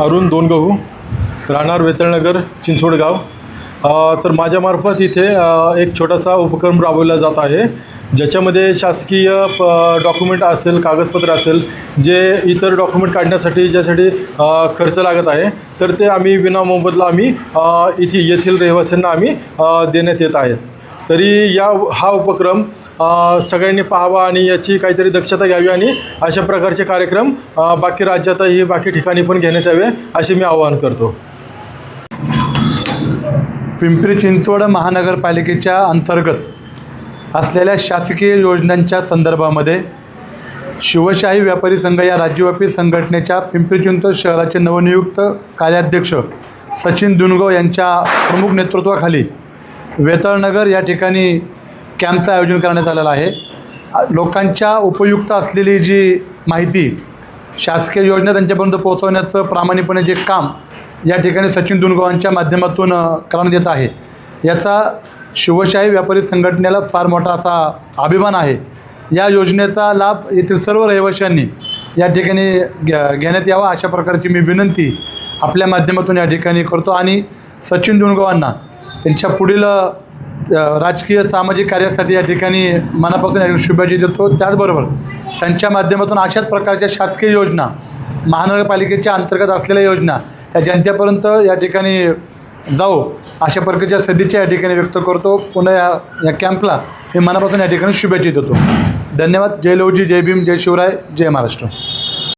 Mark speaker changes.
Speaker 1: अरुण दोनगहू राहणार वेतळनगर चिंचवडगाव तर माझ्यामार्फत इथे एक छोटासा उपक्रम राबवला जात आहे ज्याच्यामध्ये शासकीय प डॉक्युमेंट असेल कागदपत्र असेल जे इतर डॉक्युमेंट काढण्यासाठी ज्यासाठी खर्च लागत आहे तर ते आम्ही विना मोबदला आम्ही इथे येथील रहिवाशांना आम्ही देण्यात येत आहेत. तरी या हा उपक्रम सगळ्यांनी पाहावा आणि याची काहीतरी दक्षता घ्यावी आणि अशा प्रकारचे कार्यक्रम बाकी राज्यातही बाकी ठिकाणी पण घेण्यात यावे असे मी आवाहन करतो.
Speaker 2: पिंपरी चिंचवड महानगरपालिकेच्या अंतर्गत असलेल्या शासकीय योजनांच्या संदर्भामध्ये शिवशाही व्यापारी संघ या राज्यव्यापी संघटनेच्या पिंपरी चिंचवड शहराचे नवनियुक्त कार्याध्यक्ष सचिन दुनगव यांच्या प्रमुख नेतृत्वाखाली वेतळनगर या ठिकाणी कॅम्पचं आयोजन करण्यात आलेलं आहे. लोकांच्या उपयुक्त असलेली जी माहिती शासकीय योजना त्यांच्यापर्यंत पोहोचवण्याचं प्रामाणिकपणे जे काम या ठिकाणी सचिन दुनगोवांच्या माध्यमातून करण्यात येत आहे. याचा शिवशाही व्यापारी संघटनेला फार मोठा असा अभिमान आहे. या योजनेचा लाभ येथील सर्व रहिवाशांनी या ठिकाणी घ्या घेण्यात यावा अशा प्रकारची मी विनंती आपल्या माध्यमातून या ठिकाणी करतो आणि सचिन दुनगोवांना त्यांच्या पुढील राजकीय सामाजिक कार्यासाठी या ठिकाणी मनापासून या शुभेच्छा देतो. त्याचबरोबर त्यांच्या माध्यमातून अशाच प्रकारच्या शासकीय योजना महानगरपालिकेच्या अंतर्गत असलेल्या योजना या जनतेपर्यंत या ठिकाणी जाऊ अशा प्रकारच्या सदिच्छा या ठिकाणी व्यक्त करतो. पुन्हा या या कॅम्पला मी मनापासून या ठिकाणी शुभेच्छा देतो. धन्यवाद. जय लवजी जय भीम जय शिवराय जय महाराष्ट्र.